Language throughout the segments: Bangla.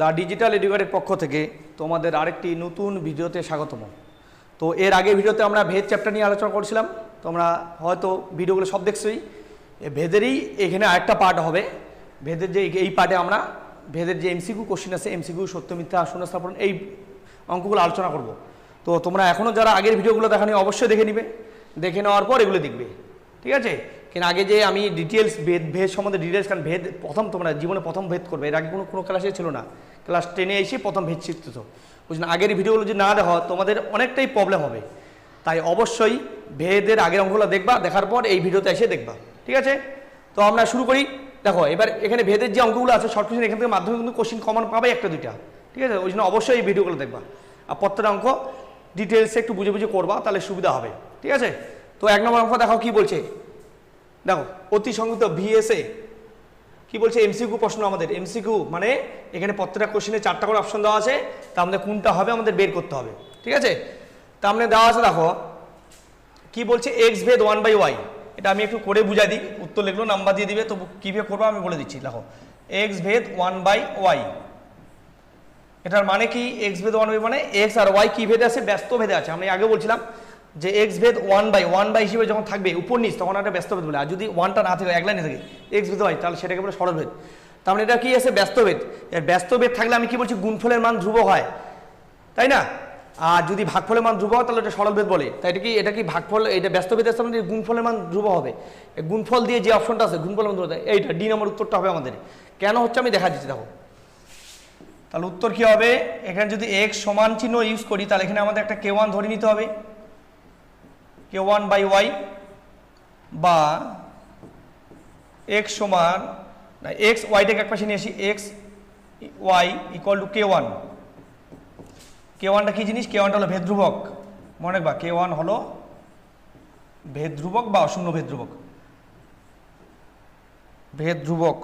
দ্য ডিজিটাল এডুকেটের পক্ষ থেকে তোমাদের আরেকটি নতুন ভিডিওতে স্বাগতম। তো এর আগে ভিডিওতে আমরা ভেদ চ্যাপ্টার নিয়ে আলোচনা করছিলাম। তোমরা হয়তো ভিডিওগুলো সব দেখছোই। ভেদেরই এখানে আরেকটা পার্ট হবে। ভেদের যে এই পার্টে আমরা ভেদের যে এমসিকিউ কোশ্চিন আছে এমসিকিউ সত্য, মিথ্যা, শূন্যস্থাপন এই অঙ্কগুলো আলোচনা করব। তো তোমরা এখনও যারা আগের ভিডিওগুলো দেখানি, অবশ্যই দেখে নিবে। দেখে নেওয়ার পর এগুলো দেখবে। ঠিক আছে? কিন্তু আগে যে আমি ডিটেলস ভেদ ভেদ সম্বন্ধে ডিটেলস কারণ ভেদ প্রথম তোমরা, জীবনে প্রথম ভেদ করবে। এর আগে কোনো কোনো ক্লাসে ছিল না। ক্লাস টেনে এসে প্রথম ভেদ শিখতেছ বুঝলেন আগের ভিডিওগুলো যদি না দেখো, তোমাদের অনেকটাই প্রবলেম হবে। তাই অবশ্যই ভেদের আগের অঙ্কগুলো দেখবা, দেখার পর এই ভিডিওতে এসে দেখবা। ঠিক আছে? তো আমরা শুরু করি। দেখো, এবার এখানে ভেদের যে অঙ্কগুলো আছে শর্ট কোশ্চেন এখান থেকে মাধ্যমে কিন্তু কোশ্চিন কমন পাবে একটা, দুইটা। ঠিক আছে? ওই জন্য অবশ্যই এই ভিডিওগুলো দেখবা। আর প্রত্যেকটা অঙ্ক ডিটেলসে একটু বুঝে বুঝে করবা, তাহলে সুবিধা হবে। ঠিক আছে? তো এক নম্বর অঙ্ক দেখো কি বলছে? দেখো, অতি সংযুক্ত ভিএসএ কি বলছে? এমসিকিউ প্রশ্ন আমাদের। এমসিকিউ মানে এখানে প্রত্যেকটা কোশ্চেনে চারটা করে অপশন দেওয়া আছে। তা আমাদের কোনটা হবে আমাদের বের করতে হবে। ঠিক আছে? তা আমাদের দেওয়া আছে, দেখো, কি বলছে? এক্স ভেদ ওয়ান বাই ওয়াই এটা আমি একটু করে বুঝাই দিই। উত্তর লিখলো নাম্বার দিয়ে দিবে তো কীভাবে করব আমি বলে দিচ্ছি। দেখো এক্স ভেদ ওয়ান বাই ওয়াই এটার মানে কি? এক্স ভেদ ওয়ান বাই মানে এক্স আর ওয়াই কি ভেদে আছে? ব্যস্ত ভেদে আছে। আমি আগে বলছিলাম যে এক্স ভেদ ওয়ান বাই ওয়ান বাই হিসেবে যখন থাকবে, উপর নিচ, তখন একটা ব্যস্ত ভেদ বলে। আর যদি ওয়ানটা না থাকে, এক লাইনে থাকে এক্স ভেদ ওয়াই তাহলে সেটাকে বলে সরল ভেদ। তার মানে এটা কি আছে? ব্যস্ত ভেদ। এর ব্যস্ত ভেদ থাকলে আমি কি বলছি? গুণফলের মান ধ্রুব হয়। তাই না? আর যদি ভাগফলের মান ধ্রুব হয়, তাহলে এটা সরল ভেদ বলে। তাই এটা কি এটা কি ভাগফল, এটা ব্যস্ত ভেদের সামনে গুণফলের মান ধ্রুব হবে। গুণফল দিয়ে যে অপশনটা আছে, গুণফলের মান ধ্রুব এইটা ডি নম্বর উত্তরটা হবে আমাদের। কেন হচ্ছে আমি দেখা দিচ্ছি দেখো। তাহলে উত্তর কি হবে? এখানে যদি এক্স সমান চিহ্ন ইউজ করি, তাহলে এখানে আমাদের একটা কে ওয়ান ধরে নিতে হবে। কে ওয়ান বাই ওয়াই বা এক্স সমান, না, এক্স ওয়াইটাকে এক পাশে নিয়ে আসি, X Y equal to K one. K ওয়ানটা কী জিনিস? কে ওয়ানটা হলো ভেদ্রুবক মনে রাখবা, কে ওয়ান হলো ভেদ্রুবক বা অশূন্য ভেদ্রুবক ভেদ্রুবক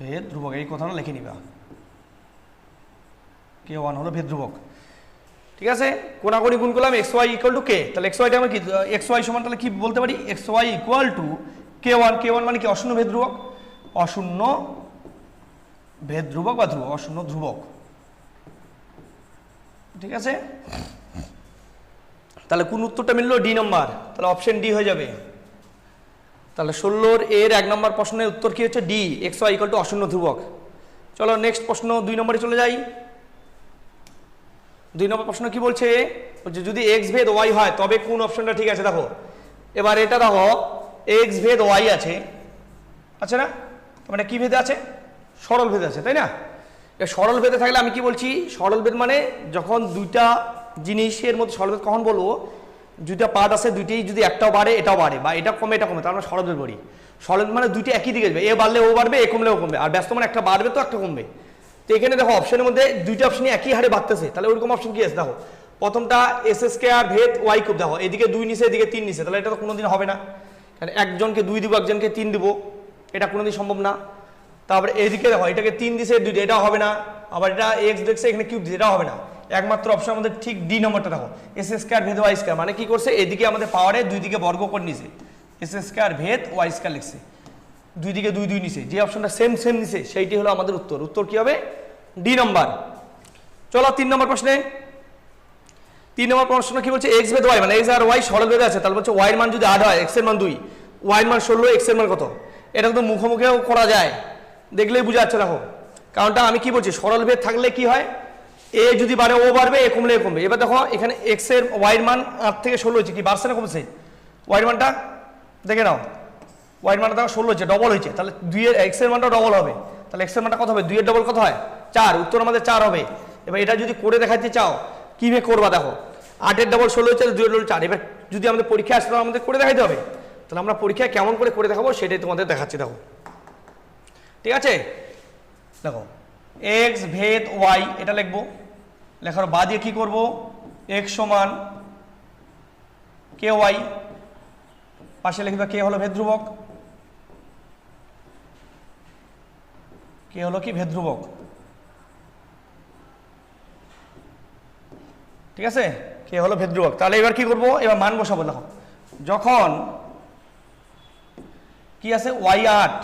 ভেদ ধ্রুবক এই কথাটা লিখে নিবা। কে ওয়ান হলো ভেদ ধ্রুবক ঠিক আছে? কোনাকুনি গুণ করলাম X Y equal to K তাহলে এক্স ওয়াইটা আমরা কি এক্স ওয়াই সমান তাহলে কি বলতে পারি? X Y equal to K one K one মানে কি অশূন্য ভেদ ধ্রুবক অশূন্য ভেদ ধ্রুবক বা ধ্রুবক? অশূন্য ধ্রুবক। ঠিক আছে? তাহলে কোন উত্তরটা মিললো? ডি নম্বর তাহলে অপশন ডি হয়ে যাবে। তাহলে ষোলোর এর এক নম্বর প্রশ্নের উত্তর কি হচ্ছে? D x y equal to অশূন্য ধ্রুবক। চলো নেক্সট প্রশ্ন দুই নম্বরে চলে যাই। দুই নম্বর প্রশ্ন কি বলছে? যদি এক্স ভেদ ওয়াই হয়, তবে কোন অপশনটা ঠিক আছে? দেখো, এবার এটা দেখো এক্স ভেদ ওয়াই আছে। আছে না? মানে কি ভেদে আছে? সরল ভেদে আছে, তাই না? সরল ভেদে থাকলে আমি কি বলছি? সরল ভেদ মানে যখন দুইটা জিনিসের মধ্যে সরল ভেদ, কখন বলব? দুইটা পার্ট আছে, দুইটাই যদি একটাও বাড়ে, এটাও বাড়ে, বা এটা কমে এটা কমে, তার আমরা সরল ভেদ বলি সরল মানে দুইটা একই দিকে যাবে, এ বাড়লে ও বাড়বে, এ কমলে ও কমবে, আর ব্যস্ত মানে একটা বাড়বে তো একটা কমবে। তো এখানে দেখো অপশনের মধ্যে দুইটা অপশনই একই হারে বাড়তেছে। তাহলে ওরকম অপশন কি আছে? দেখো, প্রথমটা এস এস কে আর ভেদ ওয়াই কুব দেখো, এদিকে দুই নিচে এদিকে তিন নিচে তাহলে এটা তো কোনোদিন হবে না। কারণ একজনকে দুই দিব, একজনকে তিন দিব, এটা কোনোদিন সম্ভব না। তারপরে এদিকে দেখো, এটাকে তিন দিছে দুইটা এটাও হবে না। আবার এটা এক্স দেখছে, এখানে কিউব দিছে এটা হবে না। একমাত্র অপশন আমাদের ঠিক ডি নম্বরটা দেখো এস এস স্কোয়ার ভেদ ওয়াই স্কোয়ার মানে কি করছে? এদিকে আমাদের পাওয়ারে দুই দিকে বর্গ করে নিছে। এস এস স্কোয়ার ভেদ ওয়াই স্কোয়ার লিখছে। দুই দিকে দুই দুই নিছে। যে অপশনটা সেম সেম নিছে সেইটি হলো আমাদের উত্তর। উত্তর কি হবে? নম্বর চলো তিন নম্বর প্রশ্নে। তিন নম্বর প্রশ্ন কি বলছে? এক্স ভেদ ওয়াই মানে এক্স আর ওয়াই সরল ভেদে আছে, তাহলে বলছে ওয়াই মান যদি আট হয় এক্সের মান দুই। ওয়াই মান ষোলো এক্সের মান কত? এটা কিন্তু মুখোমুখিও করা যায়। দেখলেই বুঝা যাচ্ছে, দেখো। কারণটা আমি কি বলছি? সরল ভেদ থাকলে কি হয়? এ যদি বাড়ে ও বাড়বে এ কমলে এ কমবে। এবার দেখো, এখানে এক্সের ওয়াইয়ের মান আট থেকে ষোলো হয়েছে, কি বাড়ছে না কমছে? ওয়াইয়ের মানটা দেখে নাও। ওয়াইয়ের মানটা দেখো, ষোলো হয়েছে ডবল হয়েছে। তাহলে দুইয়ের এক্সের মানটা ডবল হবে। তাহলে এক্সের মানটা কত হবে? দুইয়ের ডবল কত হয়? চার, উত্তর আমাদের চার হবে। এবার এটা যদি করে দেখাতে চাও, কীভাবে করবা দেখো? আটের ডবল ষোলো হচ্ছে দুইয়ের ডবল চার। এবার যদি আমাদের পরীক্ষা আসলে আমাদের করে দেখাইতে হবে। তাহলে আমরা পরীক্ষা কেমন করে করে দেখাবো, সেটাই তোমাদের দেখাচ্ছি, দেখো। ঠিক আছে? দেখো এক্স ভেদ ওয়াই এটা লিখব। লেখার বা দিয়ে কী করব? এক্স সমান কে ওয়াই পাশে লিখবে কে হলো ভেদ ধ্রুবক কে হলো কি? ভেদ ধ্রুবক ঠিক আছে? কে হলো ভেদ ধ্রুবক তাহলে এবার কি করব? এবার মান বসাবো, দেখো। যখন কি আছে? ওয়াই আট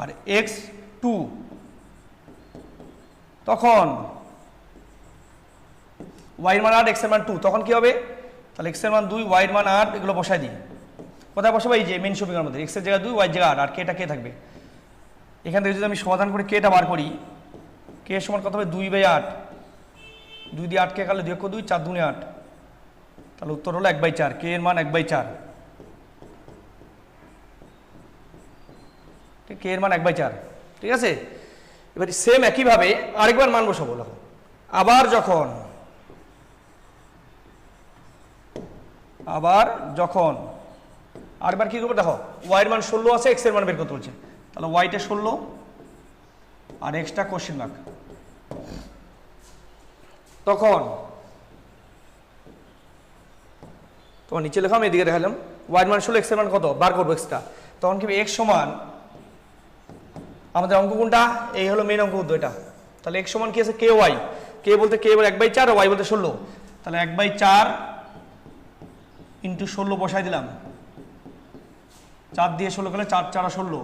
আর এক্স টু। তখন ওয়াইয়ের মান আট এক্সের মান টু। তখন কি হবে? তাহলে এক্সের মান দুই ওয়াইয়ের মান আট, এগুলো বসাই দিই। কোথায় বসাবো? এই যে মেন শপিংয়ের মধ্যে। এক্সের জায়গায় দুই ওয়াইয়ের জায়গায় আট। আর কেটা কে থাকবে? এখান থেকে যদি আমি সমাধান করে কেটা বার করি, কে সমান কত হবে? দুই বাই আট। দুই দিয়ে আটকে গেলে দুই অক্ষ দুই, চার দুনে আট। তাহলে উত্তর হলো এক বাই চার, কে এর মান এক বাই চার? কে এর মান এক বাই চার? ঠিক আছে? এবার সেম একইভাবে আরেকবার মান বসাবো, দেখো। আবার যখন আবার যখন, আরেকবার কি করব, দেখো ওয়াইয়ের মান ষোলো আছে এক্সের মান বের করতে বলছে। তাহলে ওয়াইটা ষোলো, আর এক্সটা কোশ্চেন মার্ক তখন তোমার নিচে লেখা এদিকে দেখালাম। ওয়াইড মান ষোলো এক্সের মান কত? বার করব এক্সটা তখন কি এক্স সমান আমাদের অঙ্ক কোনটা? এই হলো মেন অঙ্ক কিন্তু এটা। তাহলে এক্স সমান কি আছে? কে ওয়াই কে বলতে কে এবার এক বাই চার ওয়াই বলতে ষোলো। তাহলে এক বাই চার ইন্টু ষোলো বসাই দিলাম। চার দিয়ে ষোলো গেলে চার, চারা ষোলো।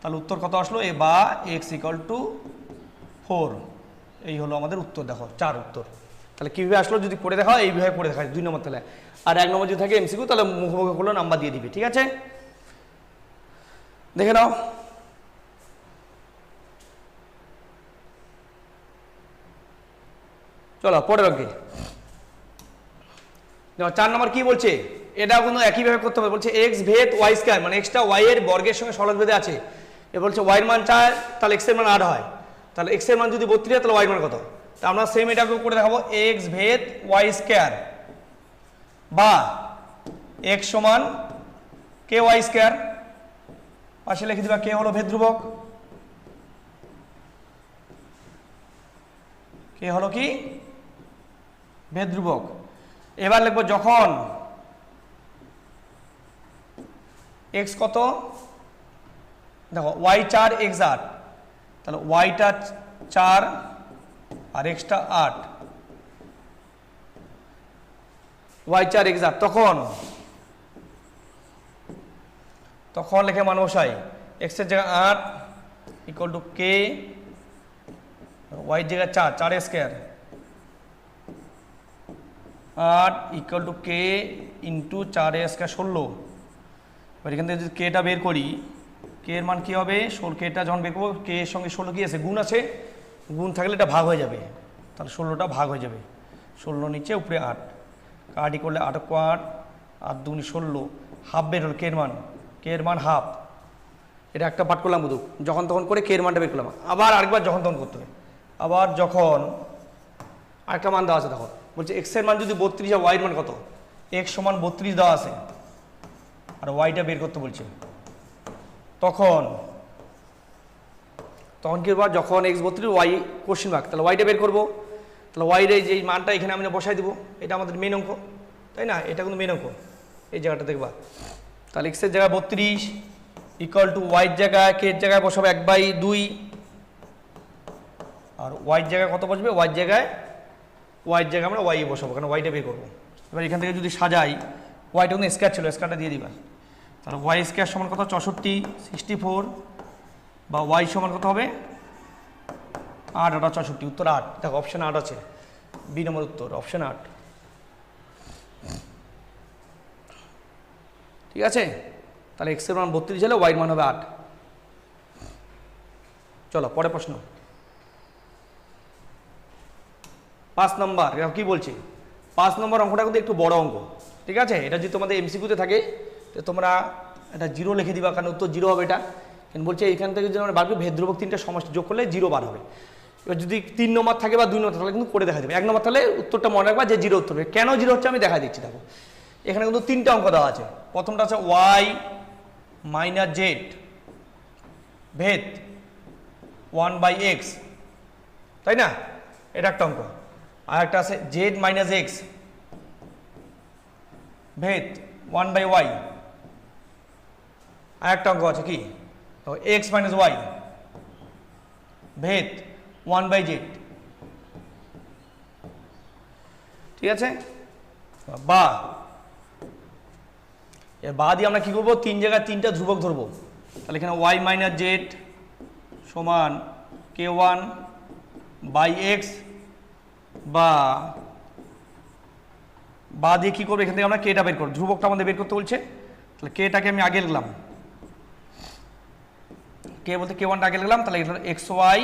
তাহলে উত্তর কত আসলো? এ বা এক্স ইকাল টু ফোর এই হলো আমাদের উত্তর, দেখো, চার উত্তর। তাহলে কীভাবে আসলো যদি করে দেখা হয়, এইভাবে করে দেখা দুই নম্বর তাহলে আর এক নম্বর যদি থাকে এমসিকিউ তাহলে মুখোমুখি করলে নাম্বার দিয়ে দিবে, ঠিক আছে? দেখে নাও। চলো, পরের অঙ্কে। চার নম্বর কি বলছে? এটা কিন্তু একইভাবে করতে হবে। বলছে এক্স ভেদ ওয়াই স্কয়ার মানে এক্সটা ওয়াই এর বর্গের সঙ্গে সরল ভেদে আছে। এ বলছে ওয়াইয়ের মান চার, তাহলে এক্সের মান আট হয়। তাহলে এক্সের মান যদি বত্রিশ তাহলে ওয়াই মান কত? তা আমরা সেম এটাকে করে দেখাবো এক্স ভেদ ওয়াই স্কয়ার বা এক্স সমান কে ওয়াই স্কয়ার পাশে লিখে দিবা কে হলো ভেদ ধ্রুবক। কে হলো কি? ভেদ ধ্রুবক। এবার লিখব যখন এক্স কত? দেখো ওয়াই চার এক্স আট। তাহলে ওয়াইটা চার আর এক্সটা আট। ওয়াই চার এক্স আট, তখন? তখন লেখে মান বসাই। এক্সের জায়গায় আট ইকুয়াল টু কে ওয়াই জায়গায় চার চার স্কোয়ার আট ইকুয়াল টু কে ইন্টু চার স্কোয়ার ষোলো। এবার এখান থেকে যদি কেটা বের করি কে এর মান কী হবে? ষোলো কেটা যখন বের করব কে এর সঙ্গে ষোলো কী আছে? গুণ আছে। গুণ থাকলে এটা ভাগ হয়ে যাবে। তাহলে ষোলোটা ভাগ হয়ে যাবে। ষোলো নিচে, উপরে আট। কাটি করলে আট অক্ষ আট দুনি ষোলো। হাফ বের হলো কে এর মান। কে এর মান হাফ। এটা একটা পাঠ করলাম বুধু। যখন তখন করে কে এর মানটা বের করলাম। আবার আরেকবার যখন তখন করতে হবে। আবার যখন আরেকটা মান দেওয়া আছে দেখো। বলছে এক্সের মান যদি বত্রিশ হয় ওয়াইয়ের মান কত? এক্স সমান বত্রিশ দেওয়া আছে। আর ওয়াইটা বের করতে বলছে। তখন? তখন কি করব? যখন এক্স বত্রিশ ওয়াই কোশ্চিন মার্ক তাহলে ওয়াইটা বের করব। তাহলে এই যে মানটা এখানে আমি বসাই দেবো। এটা আমাদের মেন অঙ্ক, তাই না? এটা কিন্তু মেন অঙ্ক। এই জায়গাটা দেখবা। তাহলে এক্সের জায়গায় বত্রিশ ইকুয়াল টু ওয়াইয়ের জায়গায় কে এর জায়গায় বসাবো এক বাই দুই। আর ওয়াইয়ের জায়গায় কত বসবে? ওয়াইয়ের জায়গায় ওয়াইয়ের জায়গায় আমরা ওয়াই বসাবো। কারণ ওয়াইটা বের করব। এবার এখান থেকে যদি সাজাই ওয়াইটা কিন্তু স্কোয়ার ছিল স্কোয়ারটা দিয়ে দিবা। তাহলে ওয়াই স্কোয়ার সমান কত? চৌষট্টি সিক্সটি ফোর বা ওয়াই সমান কত হবে? আট, আটা চৌষট্টি, উত্তর আট। দেখো অপশান আট আছে। বি নম্বর উত্তর অপশান আট। ঠিক আছে? তাহলে এক্সের মান বত্রিশ হলে ওয়াইয়ের মান হবে আট। চলো পরে প্রশ্ন। পাঁচ নম্বর কি বলছে? পাঁচ নম্বর অঙ্কটা কিন্তু একটু বড় অঙ্ক। ঠিক আছে? এটা যদি তোমাদের এমসিকিউতে থাকে তো তোমরা এটা জিরো লিখে দিবা, কারণ উত্তর জিরো হবে এটা। কিন্তু বলছে এখান থেকে যদি আমরা বার ভেদ্রবক তিনটা সমষ্টি যোগ করলে জিরো বার হবে। এবার যদি তিন নম্বর থাকে বা দুই নম্বর তাহলে কিন্তু করে দেখা যাবে। এক নম্বর তাহলে উত্তরটা মনে রাখবা যে জিরো উত্তর হবে। কেন জিরো হচ্ছে আমি দেখা দিচ্ছি, দেখো। এখানে কিন্তু তিনটা অঙ্ক দেওয়া আছে। প্রথমটা আছে ওয়াই মাইনাস জেড ভেদ ওয়ান বাই এক্স। তাই না? এটা একটা অঙ্ক। আর একটা আছে জেড মাইনাস এক্স ভেদ ওয়ান বাই ওয়াই। আর একটা অঙ্ক আছে কি? এক্স মাইনাস ওয়াই ভেদ ওয়ান বাই জেড ঠিক আছে? বা। এর বা দিয়ে আমরা কি করব? তিন জায়গায় তিনটা ধ্রুবক ধরবো। তাহলে এখানে ওয়াই মাইনাস জেড সমান কে ওয়ান বাই এক্স বা বা দিয়ে কী করব? এখান থেকে আমরা কেটা বের করব। ধ্রুবকটা আমাদের বের করতে বলছে। তাহলে কেটাকে আমি আগে লিখলাম। কে বলতে কে ওয়ানটা আগে লিখলাম, তাহলে x y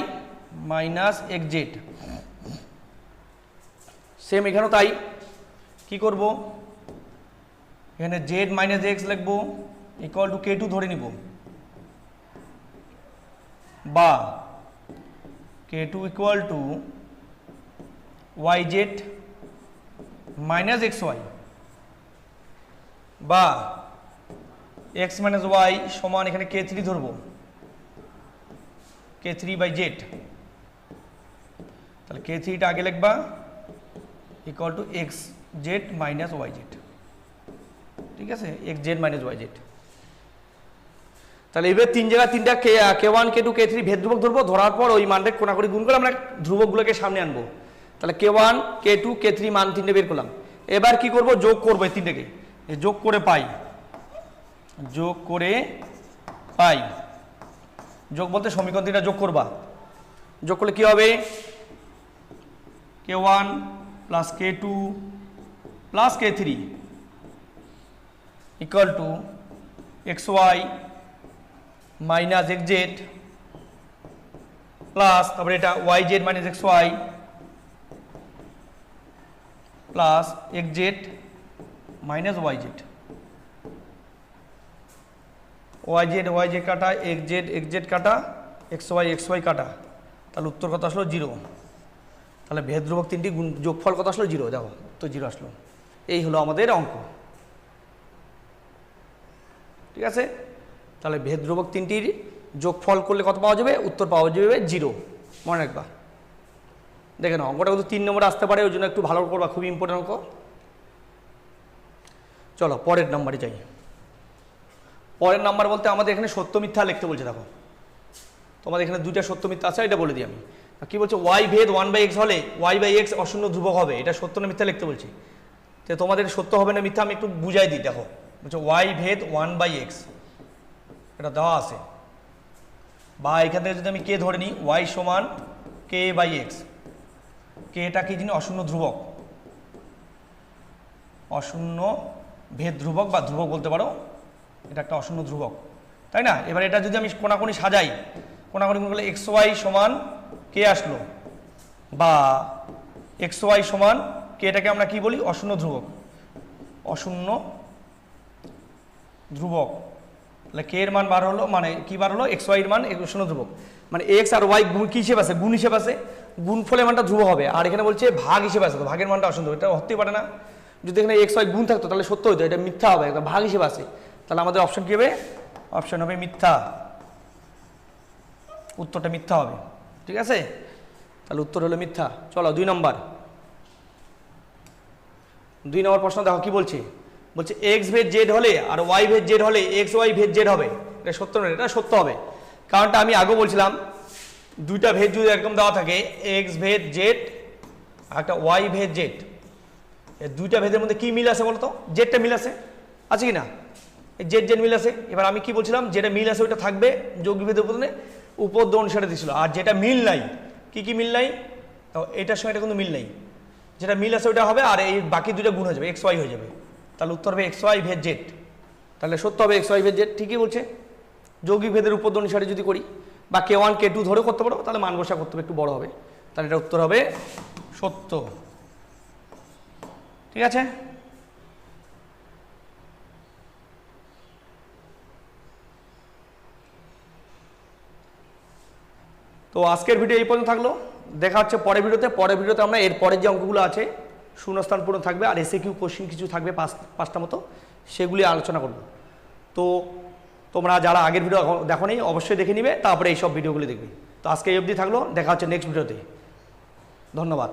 minus x z same এখানেও তাই। কি করব? এখানে জেড মাইনাস এক্স লিখব ইকুয়াল টু কে টু ধরে নিব। বা k two equal to y z minus x y বা এক্স মাইনাস ওয়াই সমান এখানে কে থ্রি ধরবো। কে থ্রি বাই জেড তাহলে কে থ্রিটা আগে লিখবা equal to x z minus y z ঠিক আছে? X z minus y z তাহলে এবার তিন জায়গায় তিনটা কে k one k two k three ভেদ ধ্রুবক ধরবো, ধরার পর ওই মানটা কোনাকুনি গুণ করে আমরা ধ্রুবকগুলোকে সামনে আনব। তাহলে k one k two k three মান তিনটে বের করলাম। এবার কি করব? যোগ করব এই তিনটেকে। যোগ করে পাই। যোগ করে পাই। যোগ বলতে সমীকরণ তিনটা যোগ করবা। যোগ করলে কি হবে? K one plus k two plus k three equal to x y minus x z plus তারপরে এটা y z minus x y plus x z minus y z y z y z কাটা এক্স জেড এক্স জেড কাটা এক্স ওয়াই এক্স ওয়াই কাটা। তাহলে উত্তর কত আসলো? জিরো। তাহলে ভেদ ধ্রুবক তিনটি গুণ, যোগফল কত আসলো? জিরো। দেখো, তো জিরো আসলো। এই হলো আমাদের অঙ্ক। ঠিক আছে? তাহলে ভেদ ধ্রুবক তিনটির যোগফল করলে কত পাওয়া যাবে? উত্তর পাওয়া যাবে জিরো। মনে রাখবা। দেখে নাও, অঙ্কটা কিন্তু তিন নম্বরে আসতে পারে, ওই জন্য একটু ভালো করবা, খুবই ইম্পর্টেন্ট অঙ্ক। চলো, পরের নাম্বারে যাই। পরের নাম্বার বলতে আমাদের এখানে সত্য মিথ্যা লিখতে বলছে, দেখো। তোমাদের এখানে দুইটা সত্য মিথ্যা আছে, এটা বলে দিই আমি। কি বলছে? ওয়াই ভেদ ওয়ান বাই এক্স হলে ওয়াই বাই এক্স অশূন্য ধ্রুবক হবে, এটা সত্য না মিথ্যা লিখতে বলছি। তো তোমাদের সত্য হবে না মিথ্যা আমি একটু বুঝাই দিই, দেখো। বলছে ওয়াই ভেদ ওয়ান বাই এক্স এটা দেওয়া আছে। বা এখান থেকে যদি আমি কে ধরে নিই ওয়াই সমান কে বাই এক্স কে এটা কি জিনিস? অশূন্য ধ্রুবক। অশূন্য ভেদ ধ্রুবক বা ধ্রুবক বলতে পারো এটা একটা অশূন্য ধ্রুবক, তাই না? এবার এটা যদি আমি কোনাকুনি সাজাই, কোনাকুনি করলে এক্স ওয়াই সমান কে আসলো, বা এক্স ওয়াই সমান কে এটাকে আমরা কি বলি? অশূন্য ধ্রুবক। অশূন্য ধ্রুবক। তাহলে কে এর মান বার হলো মানে কি বার হলো? এক্স ওয়াই এর মান শূন্য ধ্রুবক। মানে এক্স আর ওয়াই গুণ কি হিসেবে আছে? গুণ হিসেবে আছে। গুণ ফলে মানটা ধ্রুব হবে। আর এখানে বলছে ভাগ হিসেবে আছে, তো ভাগের মানটা অসুন্দর এটা হতেই পারে না। যদি এখানে এক্স ওয়াই গুণ থাকতো, তাহলে সত্য হতো এটা মিথ্যা হবে একটা ভাগ হিসেবে আছে। তাহলে আমাদের অপশন কি হবে? অপশন হবে মিথ্যা। উত্তরটা মিথ্যা হবে। ঠিক আছে? তাহলে উত্তর হলো মিথ্যা। চলো, দুই নম্বর। দুই নম্বর প্রশ্ন দেখো, কি বলছে? বলছে এক্স ভেদ জেড হলে আর ওয়াই ভেদ জেড হলে এক্স ওয়াই ভেদ জেড হবে। এটা সত্য নয়, এটা সত্য হবে। কারণটা আমি আগেও বলছিলাম, দুইটা ভেদ যদি এরকম দেওয়া থাকে এক্স ভেদ জেড আর একটা ওয়াই ভেদ জেড দুইটা ভেদের মধ্যে কি মিল আছে বলতো? জেডটা মিল আছে? আছে কি না? জেড জেড মিল আছে। এবার আমি কি বলছিলাম? যেটা মিল আছে ওইটা থাকবে যোগ ভেদের উপরে উপর অনুসারে দিছিল আর যেটা মিল নাই, কি কি মিল নাই? এটার সঙ্গে এটা কিন্তু মিল নাই। যেটা মিল আছে ওইটা হবে, আর এই বাকি দুটো গুণ হয়ে যাবে, এক্স ওয়াই হয়ে যাবে। তাহলে উত্তর হবে এক্স ওয়াই ভেদ জেড। তাহলে সত্য হবে এক্স ওয়াই ভেদ জেড, ঠিকই বলছে। যৌগিক ভেদের উপর অনুসারে যদি করি, বা কে ওয়ান, কে টু ধরে করতে পারো তাহলে মান বসা করতে হবে, একটু বড় হবে। তাহলে এটা উত্তর হবে সত্য। ঠিক আছে? তো আজকের ভিডিও এই পর্যন্ত থাকল। দেখা হচ্ছে পরের ভিডিওতে পরের ভিডিওতে আমরা এর পরের যে অঙ্কগুলো আছে, শূন্যস্থান পূরণ থাকবে আর এসে কিউ কোশ্চিন কিছু থাকবে পাঁচ, পাঁচটা মতো, সেগুলি আলোচনা করব। তো তোমরা যারা আগের ভিডিও দেখো নেই অবশ্যই দেখে নিবে, তারপরে এইসব ভিডিওগুলি দেখবে। তো আজকে এই অবধি থাকল। দেখা হচ্ছে নেক্সট ভিডিওতে ধন্যবাদ।